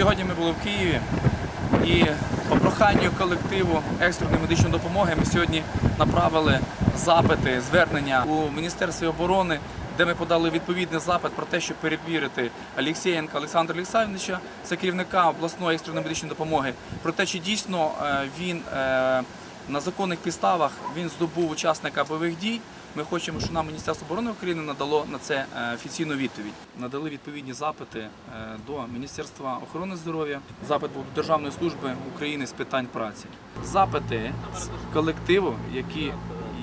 Сьогодні ми були в Києві і по проханню колективу екстреної медичної допомоги ми сьогодні направили запити, звернення у Міністерстві оборони, де ми подали відповідний запит про те, щоб перевірити Олексієнка Олександра Олександровича, це керівника обласної екстреної медичної допомоги, про те, чи дійсно е, він е, на законних підставах він здобув учасника бойових дій. Ми хочемо, щоб нам Міністерство оборони України надало на це е, офіційну відповідь. Надали відповідні запити е, до Міністерства охорони здоров'я. Запит був до Державної служби України з питань праці. Запити з колективу, які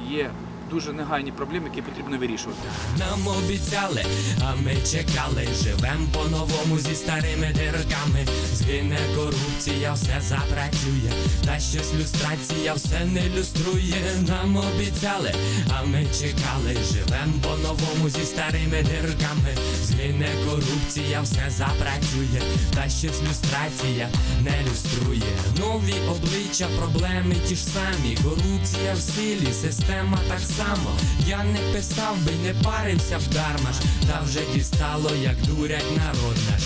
є дуже негайні проблеми, які потрібно вирішувати. Нам обіцяли, а ми чекали, живем по-новому зі старими дирками. Згине корупція, все запрацює, та щось люстрація все не люструє. Нам обіцяли, а ми чекали, живем по-новому зі старими дирками. Згине корупція, все запрацює, та щось люстрація не люструє. Нові обличчя, проблеми ті ж самі. Корупція в силі, система так само. Я не писав би, не парився б дарма ж, та вже дістало, як дурять народ наш.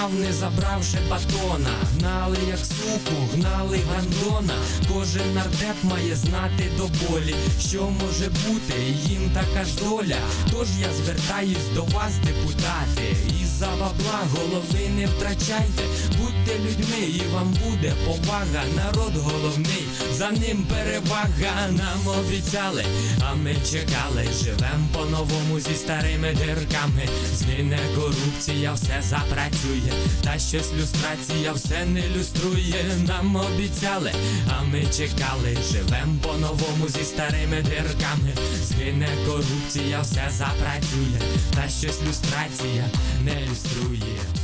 Тікав, не забравши батона. Гнали, як суку, гнали гандона. Кожен нардеп має знати до болі, що може бути, їм така ж доля. Тож я звертаюсь до вас, депутати, і за бабла голови не втрачайте. Будьте людьми, і вам буде повага. Народ головний, за ним перевага. Нам обіцяли, а ми чекали. Живем по-новому зі старими дирками. Згине корупція, все запрацює. Та щось люстрація все не люструє. Нам обіцяли, а ми чекали. Живем по-новому зі старими дірками, Згине корупція, все запрацює. Та щось люстрація не люструє.